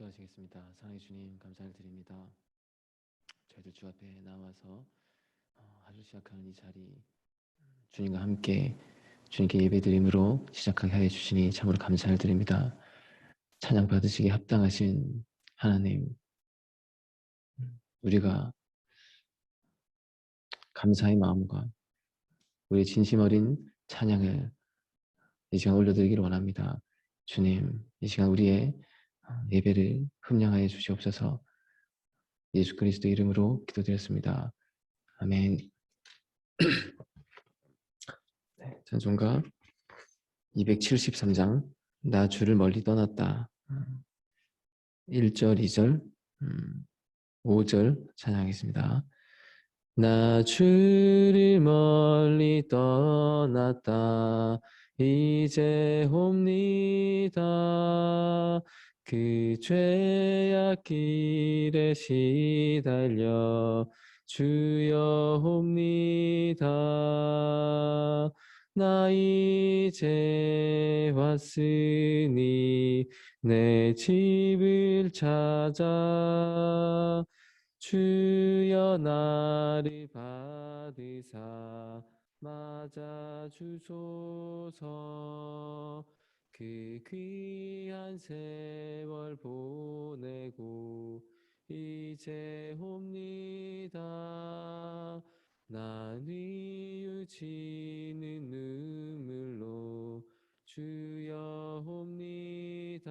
기도하시겠습니다. 사랑해 주님 감사를 드립니다. 저희들 주 앞에 나와서 어, 하루 시작하는 이 자리 음, 주님과 함께 주님께 예배드림으로 시작하게 하여 주시니 참으로 감사를 드립니다. 찬양 받으시기에 합당하신 하나님 음, 우리가 감사의 마음과 우리의 진심 어린 찬양을 이 시간 올려드리기를 원합니다. 주님, 이 시간 우리의 어, 예배를 흠량하여 주시옵소서 예수 그리스도 이름으로 기도드렸습니다. 아멘. 네, 찬송가 273장 나 주를 멀리 떠났다. 1절, 2절, 5절 찬양하겠습니다. 나 주를 멀리 떠났다. 이제 옵니다. 그 죄악 길에 시달려 주여 옵니다. 나 이제 왔으니 내 집을 찾아 주여 나를 받으사 맞아 주소서 그 귀한 세월 보내고 이제 옵니다. 난 뉘우치는 눈물로 주여 옵니다.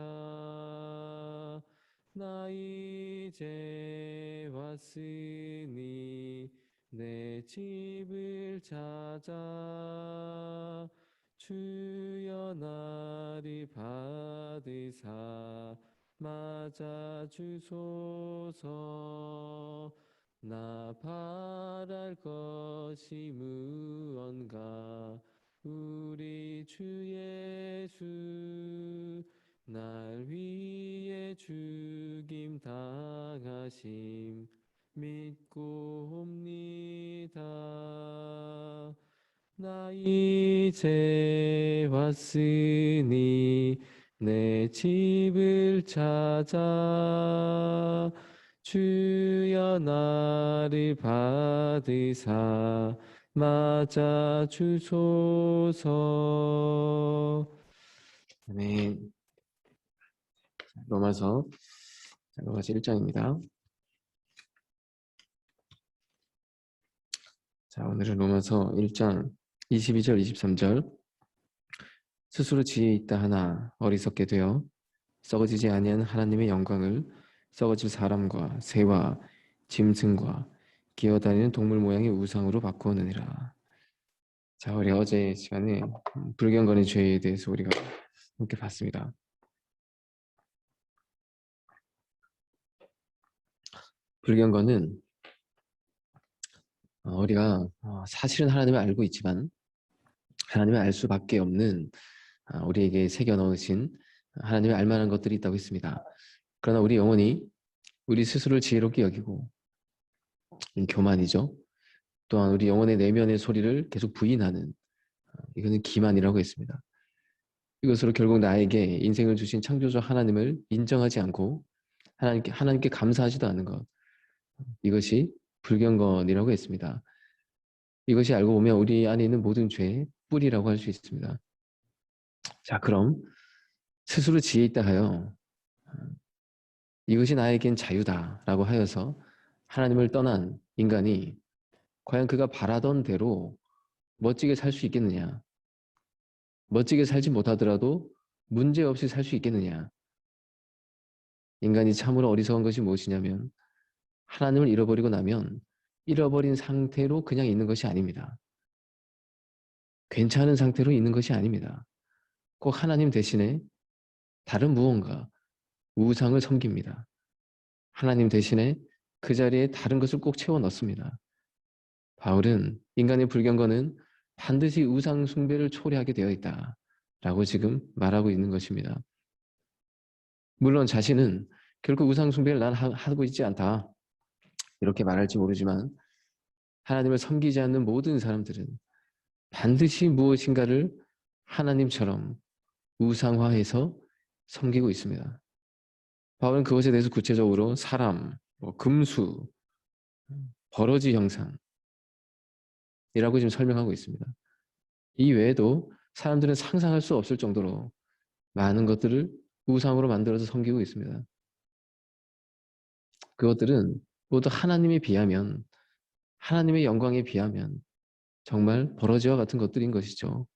나 이제 왔으니 내 집을 찾아 주여 나를 받으사 맞아 주소서 나 바랄 것이 무언가 우리 주 예수 날 위해 죽임 당하심 믿고 옵니다. 나 이제 왔으니 내 집을 찾아 주여 나를 받으사 맞아 주소서. 아멘. 로마서 로마서 1장입니다. 자 오늘은 로마서 1장 22절 23절 스스로 지혜 있다 하나 어리석게 되어 썩어지지 아니한 하나님의 영광을 썩어질 사람과 새와 짐승과 기어다니는 동물 모양의 우상으로 바꾸느니라. 자, 우리 어제 시간에 불경건의 죄에 대해서 우리가 함께 봤습니다. 불경건은 어, 우리가 어, 사실은 하나님을 알고 있지만 하나님을 알 수밖에 없는 아, 우리에게 새겨 넣으신 하나님을 알만한 것들이 있다고 했습니다. 그러나 우리 영혼이 우리 스스로를 지혜롭게 여기고 교만이죠. 또한 우리 영혼의 내면의 소리를 계속 부인하는 어, 이거는 기만이라고 했습니다. 이것으로 결국 나에게 인생을 주신 창조주 하나님을 인정하지 않고 하나님께, 하나님께 감사하지도 않는 것 이것이 불경건이라고 했습니다. 이것이 알고 보면 우리 안에 있는 모든 죄의 뿌리라고 할 수 있습니다. 자 그럼 스스로 지혜 있다 하여 이것이 나에겐 자유다 라고 하여서 하나님을 떠난 인간이 과연 그가 바라던 대로 멋지게 살 수 있겠느냐 멋지게 살지 못하더라도 문제없이 살 수 있겠느냐 인간이 참으로 어리석은 것이 무엇이냐면 하나님을 잃어버리고 나면 잃어버린 상태로 그냥 있는 것이 아닙니다. 괜찮은 상태로 있는 것이 아닙니다. 꼭 하나님 대신에 다른 무언가, 우상을 섬깁니다. 하나님 대신에 그 자리에 다른 것을 꼭 채워 넣습니다. 바울은 인간의 불경건은 반드시 우상 숭배를 초래하게 되어 있다 라고 지금 말하고 있는 것입니다. 물론 자신은 결코 우상 숭배를 난 하고 있지 않다 이렇게 말할지 모르지만 하나님을 섬기지 않는 모든 사람들은 반드시 무엇인가를 하나님처럼 우상화해서 섬기고 있습니다. 바울은 그것에 대해서 구체적으로 사람, 뭐 금수, 버러지 형상이라고 지금 설명하고 있습니다. 이 외에도 사람들은 상상할 수 없을 정도로 많은 것들을 우상으로 만들어서 섬기고 있습니다. 그것들은 모두 하나님에 비하면 하나님의 영광에 비하면 정말 버러지와 같은 것들인 것이죠.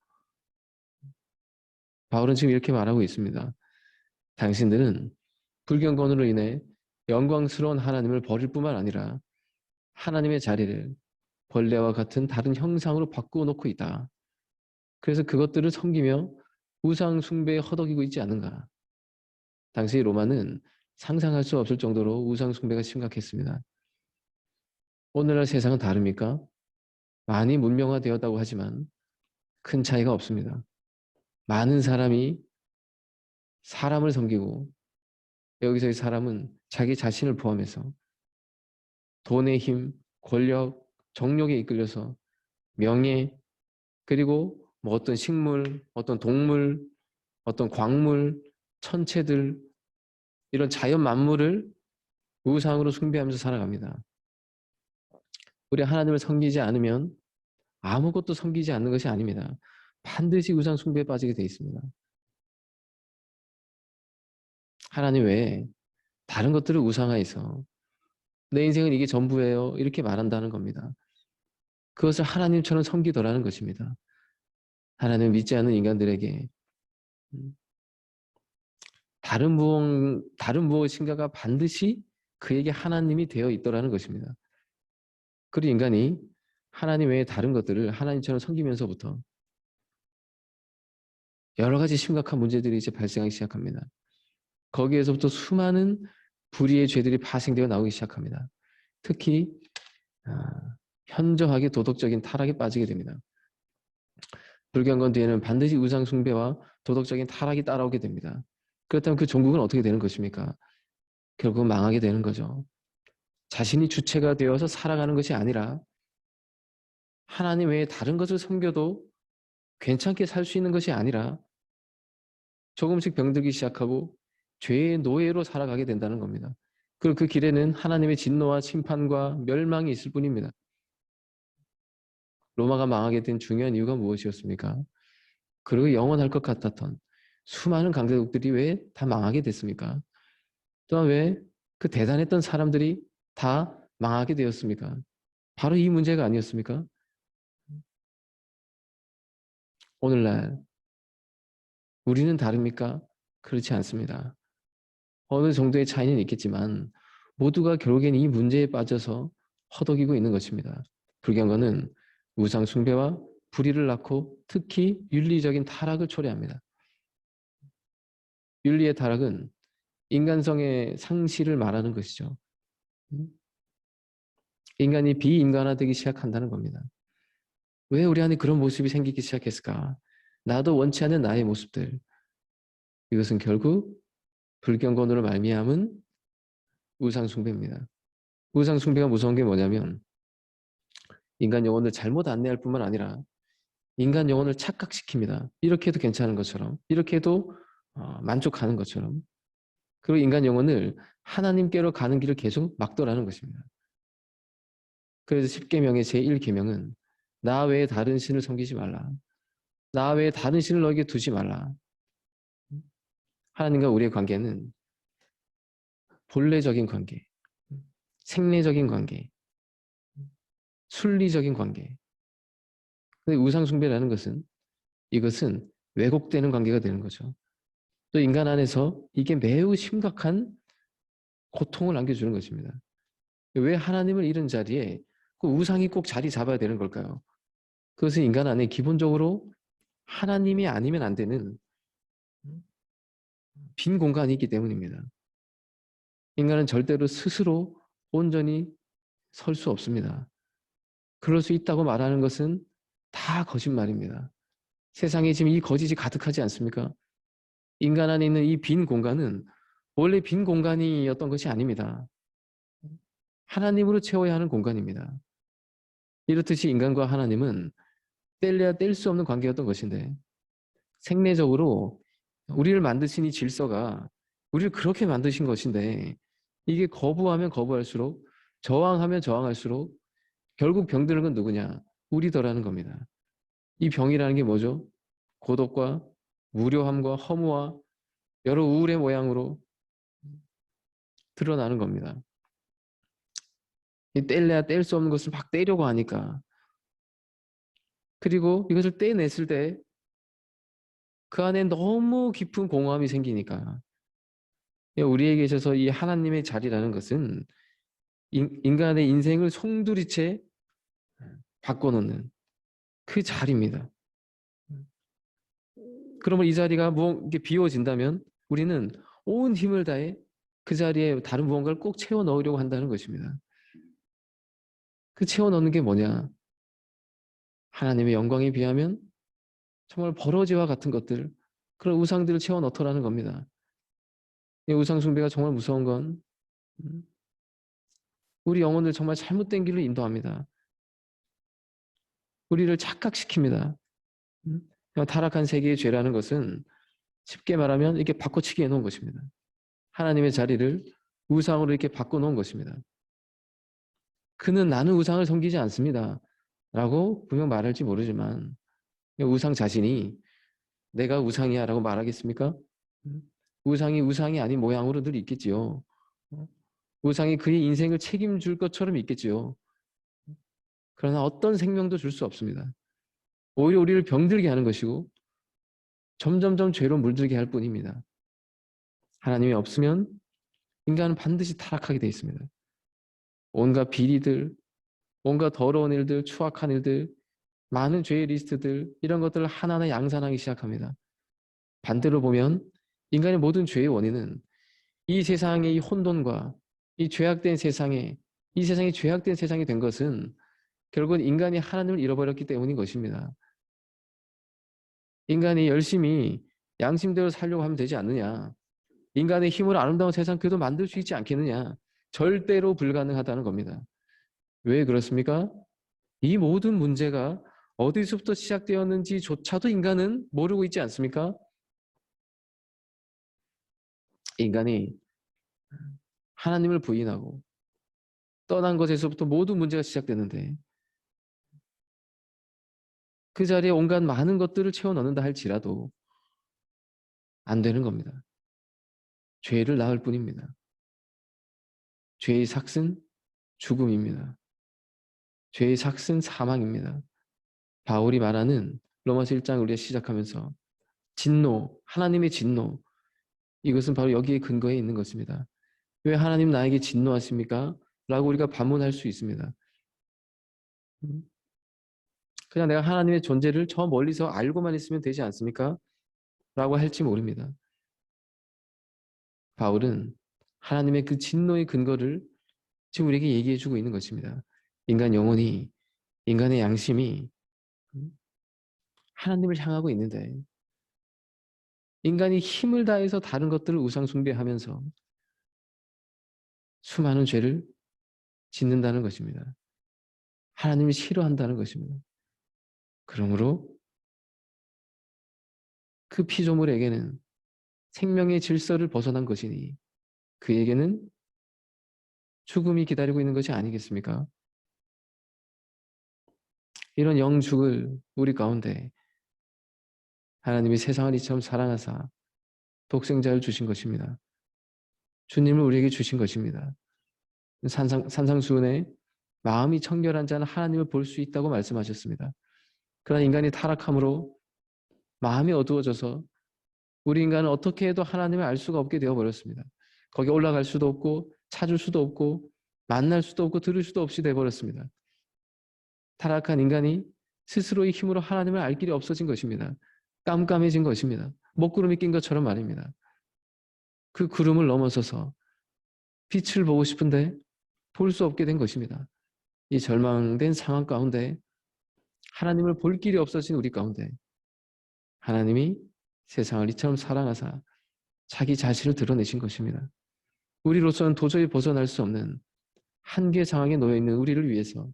바울은 지금 이렇게 말하고 있습니다. 당신들은 불경건으로 인해 영광스러운 하나님을 버릴 뿐만 아니라 하나님의 자리를 벌레와 같은 다른 형상으로 바꾸어 놓고 있다. 그래서 그것들을 섬기며 우상 숭배에 허덕이고 있지 않은가. 당시 로마는 상상할 수 없을 정도로 우상 숭배가 심각했습니다. 오늘날 세상은 다릅니까? 많이 문명화되었다고 하지만 큰 차이가 없습니다. 많은 사람이 사람을 섬기고 여기서의 사람은 자기 자신을 포함해서 돈의 힘, 권력, 정력에 이끌려서 명예, 그리고 뭐 어떤 식물, 어떤 동물, 어떤 광물, 천체들 이런 자연 만물을 우상으로 숭배하면서 살아갑니다. 우리 하나님을 섬기지 않으면 아무것도 섬기지 않는 것이 아닙니다. 반드시 우상 숭배에 빠지게 되어 있습니다. 하나님 외에 다른 것들을 우상화해서 내 인생은 이게 전부예요. 이렇게 말한다는 겁니다. 그것을 하나님처럼 섬기더라는 것입니다. 하나님을 믿지 않는 인간들에게 음, 다른 무엇, 다른 무엇인가가 반드시 그에게 하나님이 되어 있더라는 것입니다. 그리고 인간이 하나님 외에 다른 것들을 하나님처럼 섬기면서부터 여러 가지 심각한 문제들이 이제 발생하기 시작합니다. 거기에서부터 수많은 불의의 죄들이 파생되어 나오기 시작합니다. 특히 아, 현저하게 도덕적인 타락에 빠지게 됩니다. 불경건 뒤에는 반드시 우상 숭배와 도덕적인 타락이 따라오게 됩니다. 그렇다면 그 종국은 어떻게 되는 것입니까? 결국은 망하게 되는 거죠. 자신이 주체가 되어서 살아가는 것이 아니라 하나님 외에 다른 것을 섬겨도 괜찮게 살 수 있는 것이 아니라 조금씩 병들기 시작하고 죄의 노예로 살아가게 된다는 겁니다. 그리고 그 길에는 하나님의 진노와 심판과 멸망이 있을 뿐입니다. 로마가 망하게 된 중요한 이유가 무엇이었습니까? 그리고 영원할 것 같았던 수많은 강대국들이 왜 다 망하게 됐습니까? 또한 왜 그 대단했던 사람들이 다 망하게 되었습니까? 바로 이 문제가 아니었습니까? 오늘날 우리는 다릅니까? 그렇지 않습니다. 어느 정도의 차이는 있겠지만 모두가 결국엔 이 문제에 빠져서 허덕이고 있는 것입니다. 불경건은 우상 숭배와 불의를 낳고 특히 윤리적인 타락을 초래합니다. 윤리의 타락은 인간성의 상실을 말하는 것이죠. 인간이 비인간화되기 시작한다는 겁니다. 왜 우리 안에 그런 모습이 생기기 시작했을까? 나도 원치 않는 나의 모습들. 이것은 결국 불경건으로 말미암은 우상 숭배입니다. 우상 숭배가 무서운 게 뭐냐면 인간 영혼을 잘못 안내할 뿐만 아니라 인간 영혼을 착각시킵니다. 이렇게 해도 괜찮은 것처럼 이렇게 해도 어, 만족하는 것처럼 그리고 인간 영혼을 하나님께로 가는 길을 계속 막더라는 것입니다. 그래서 10계명의 제1계명은 나 외에 다른 신을 섬기지 말라. 나 외에 다른 신을 너에게 두지 말라. 하나님과 우리의 관계는 본래적인 관계, 생리적인 관계, 순리적인 관계. 근데 우상숭배라는 것은 이것은 왜곡되는 관계가 되는 거죠. 또 인간 안에서 이게 매우 심각한 고통을 안겨주는 것입니다. 왜 하나님을 잃은 자리에 그 우상이 꼭 자리 잡아야 되는 걸까요? 그것은 인간 안에 기본적으로 하나님이 아니면 안 되는 빈 공간이 있기 때문입니다. 인간은 절대로 스스로 온전히 설 수 없습니다. 그럴 수 있다고 말하는 것은 다 거짓말입니다. 세상에 지금 이 거짓이 가득하지 않습니까? 인간 안에 있는 이 빈 공간은 원래 빈 공간이었던 것이 아닙니다. 하나님으로 채워야 하는 공간입니다. 이렇듯이 인간과 하나님은 뗄래야 뗄 수 없는 관계였던 것인데 생리적으로 우리를 만드신 이 질서가 우리를 그렇게 만드신 것인데 이게 거부하면 거부할수록 저항하면 저항할수록 결국 병드는 건 누구냐? 우리더라는 겁니다. 이 병이라는 게 뭐죠? 고독과 무료함과 허무와 여러 우울의 모양으로 드러나는 겁니다. 이 뗄래야 뗄 수 없는 것을 막 떼려고 하니까 그리고 이것을 떼냈을 때 그 안에 너무 깊은 공허함이 생기니까 우리에게 있어서 이 하나님의 자리라는 것은 인- 인간의 인생을 송두리째 바꿔놓는 그 자리입니다. 그러면 이 자리가 무언가 비워진다면 우리는 온 힘을 다해 그 자리에 다른 무언가를 꼭 채워 넣으려고 한다는 것입니다. 그 채워 넣는 게 뭐냐? 하나님의 영광에 비하면 정말 버러지와 같은 것들, 그런 우상들을 채워 넣더라는 겁니다. 이 우상 숭배가 정말 무서운 건 음, 우리 영혼을 정말 잘못된 길로 인도합니다. 우리를 착각시킵니다. 음, 타락한 세계의 죄라는 것은 쉽게 말하면 이렇게 바꿔치기 해놓은 것입니다. 하나님의 자리를 우상으로 이렇게 바꿔놓은 것입니다. 그는 나는 우상을 섬기지 않습니다. 라고 분명 말할지 모르지만 우상 자신이 내가 우상이야 라고 말하겠습니까? 음, 우상이 우상이 아닌 모양으로 늘 있겠지요. 어? 우상이 그의 인생을 책임줄 것처럼 있겠지요. 그러나 어떤 생명도 줄 수 없습니다. 오히려 우리를 병들게 하는 것이고 점점점 죄로 물들게 할 뿐입니다. 하나님이 없으면 인간은 반드시 타락하게 되어 있습니다. 온갖 비리들, 온갖 더러운 일들, 추악한 일들, 많은 죄의 리스트들 이런 것들을 하나하나 양산하기 시작합니다. 반대로 보면 인간의 모든 죄의 원인은 이 세상의 이 혼돈과 이 죄악된 세상에 이 세상이 죄악된 세상이 된 것은 결국은 인간이 하나님을 잃어버렸기 때문인 것입니다. 인간이 열심히 양심대로 살려고 하면 되지 않느냐. 인간의 힘으로 아름다운 세상 그래도 만들 수 있지 않겠느냐. 절대로 불가능하다는 겁니다. 왜 그렇습니까? 이 모든 문제가 어디서부터 시작되었는지조차도 인간은 모르고 있지 않습니까? 인간이 하나님을 부인하고 떠난 것에서부터 모든 문제가 시작되는데 그 자리에 온갖 많은 것들을 채워 넣는다 할지라도 안 되는 겁니다. 죄를 낳을 뿐입니다. 죄의 삭은 죽음입니다. 죄의 삭은 사망입니다. 바울이 말하는 로마서 1장 우리가 시작하면서 진노, 하나님의 진노 이것은 바로 여기에 근거해 있는 것입니다. 왜 하나님 나에게 진노하십니까? 라고 우리가 반문할 수 있습니다. 음? 그냥 내가 하나님의 존재를 저 멀리서 알고만 있으면 되지 않습니까? 라고 할지 모릅니다. 바울은 하나님의 그 진노의 근거를 지금 우리에게 얘기해 주고 있는 것입니다. 인간 영혼이, 인간의 양심이 하나님을 향하고 있는데 인간이 힘을 다해서 다른 것들을 우상 숭배하면서 수많은 죄를 짓는다는 것입니다. 하나님이 싫어한다는 것입니다. 그러므로 그 피조물에게는 생명의 질서를 벗어난 것이니 그에게는 죽음이 기다리고 있는 것이 아니겠습니까? 이런 영죽을 우리 가운데 하나님이 세상을 이처럼 사랑하사 독생자를 주신 것입니다. 주님을 우리에게 주신 것입니다. 산상, 산상수훈에 마음이 청결한 자는 하나님을 볼 수 있다고 말씀하셨습니다. 그러나 인간이 타락함으로 마음이 어두워져서 우리 인간은 어떻게 해도 하나님을 알 수가 없게 되어버렸습니다. 거기 올라갈 수도 없고 찾을 수도 없고 만날 수도 없고 들을 수도 없이 되어버렸습니다. 타락한 인간이 스스로의 힘으로 하나님을 알 길이 없어진 것입니다. 깜깜해진 것입니다. 먹구름이 낀 것처럼 말입니다. 그 구름을 넘어서서 빛을 보고 싶은데 볼 수 없게 된 것입니다. 이 절망된 상황 가운데 하나님을 볼 길이 없어진 우리 가운데 하나님이 세상을 이처럼 사랑하사 자기 자신을 드러내신 것입니다. 우리로서는 도저히 벗어날 수 없는 한계 상황에 놓여 있는 우리를 위해서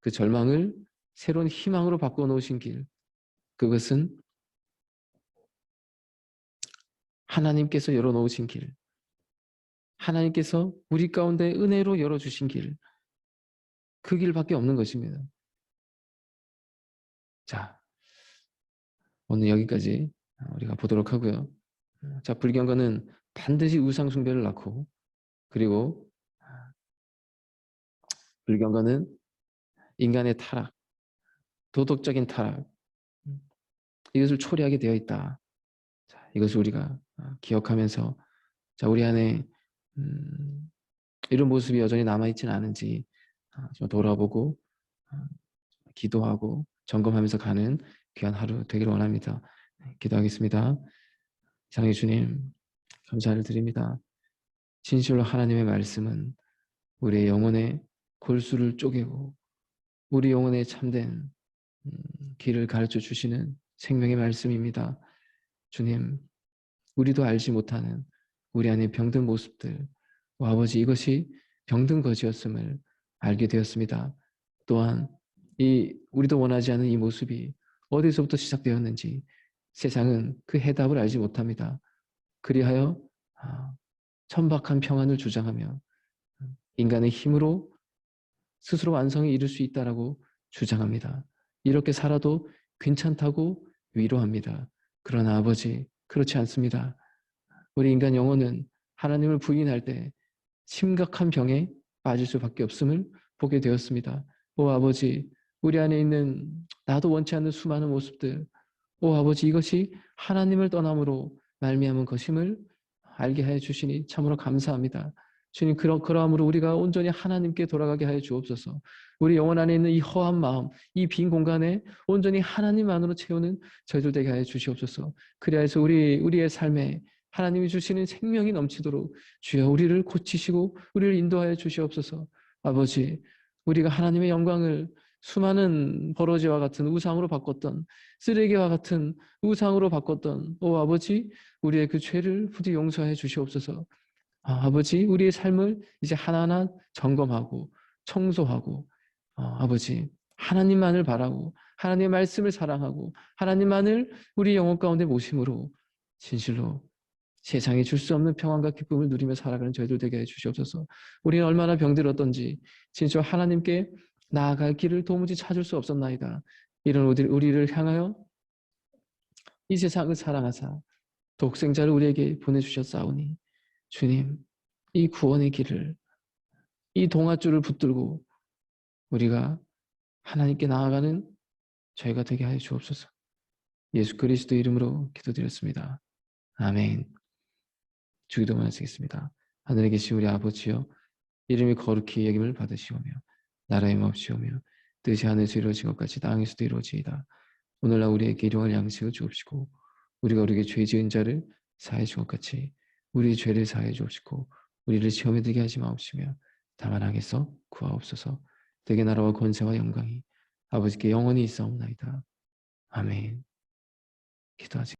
그 절망을 새로운 희망으로 바꿔 놓으신 길 그것은 하나님께서 열어 놓으신 길, 하나님께서 우리 가운데 은혜로 열어 주신 길, 그 길밖에 없는 것입니다. 자, 오늘 여기까지 우리가 보도록 하고요. 자, 불경건은 반드시 우상 숭배를 낳고 그리고 불경건은 인간의 타락, 도덕적인 타락 이것을 초래하게 되어 있다. 자, 이것을 우리가 기억하면서 자, 우리 안에 음, 이런 모습이 여전히 남아있지는 않은지 좀 돌아보고 기도하고 점검하면서 가는 귀한 하루 되기를 원합니다. 네, 기도하겠습니다. 사랑의 주님, 감사를 드립니다. 진실로 하나님의 말씀은 우리의 영혼의 골수를 쪼개고 우리 영혼의 참된 음, 길을 가르쳐 주시는 생명의 말씀입니다. 주님, 우리도 알지 못하는 우리 안에 병든 모습들, 오 아버지 이것이 병든 것이었음을 알게 되었습니다. 또한 이 우리도 원하지 않은 이 모습이 어디서부터 시작되었는지 세상은 그 해답을 알지 못합니다. 그리하여 아, 천박한 평안을 주장하며 인간의 힘으로 스스로 완성에 이를 수 있다라고 주장합니다. 이렇게 살아도 괜찮다고 위로합니다. 그러나 아버지 그렇지 않습니다. 우리 인간 영혼은 하나님을 부인할 때 심각한 병에 빠질 수밖에 없음을 보게 되었습니다. 오 아버지 우리 안에 있는 나도 원치 않는 수많은 모습들 오 아버지 이것이 하나님을 떠남으로 말미암은 것임을 알게 하여 주시니 참으로 감사합니다. 주님 그러, 그러함으로 우리가 온전히 하나님께 돌아가게 하여 주옵소서. 우리 영혼 안에 있는 이 허한 마음, 이 빈 공간에 온전히 하나님만으로 채우는 저희들 되게 하여 주시옵소서. 그리하여서 우리 우리의 삶에 하나님이 주시는 생명이 넘치도록 주여 우리를 고치시고 우리를 인도하여 주시옵소서. 아버지, 우리가 하나님의 영광을 수많은 버러지와 같은 우상으로 바꿨던 쓰레기와 같은 우상으로 바꿨던 오 아버지 우리의 그 죄를 부디 용서해 주시옵소서. 아, 버지 우리의 삶을 이제 하나하나 점검하고 청소하고 아, 아버지 하나님만을 바라고 하나님의 말씀을 사랑하고 하나님만을 우리 영혼 가운데 모심으로 진실로 세상에 줄수 없는 평안과 기쁨을 누리며 살아가는 저희들 되게 해주시옵소서. 우리는 얼마나 병들었던지 진짜 하나님께 나아갈 길을 도무지 찾을 수 없었나이다. 이런 우리를 향하여 이 세상을 사랑하사 독생자를 우리에게 보내주셨사오니 주님 이 구원의 길을 이 동아줄을 붙들고 우리가 하나님께 나아가는 저희가 되게 하여 주옵소서. 예수 그리스도 이름으로 기도드렸습니다. 아멘. 주기도만 하시겠습니다. 하늘에 계신 우리 아버지여 이름이 거룩히 여김을 받으시오며 나라의 몹시오며 뜻이 하늘에서 이루어진 것 같이 땅에서도 이루어지이다. 오늘날 우리에게 일용할 양식을 주옵시고 우리가 우리에게 죄 지은 자를 사해 준것 같이 우리 죄를 사해 주옵시고 우리를 시험에 들게 하지 마옵시며 다만 하게서 구하옵소서 되게 나라와 권세와 영광이 아버지께 영원히 있사옵나이다. 아멘 기도하지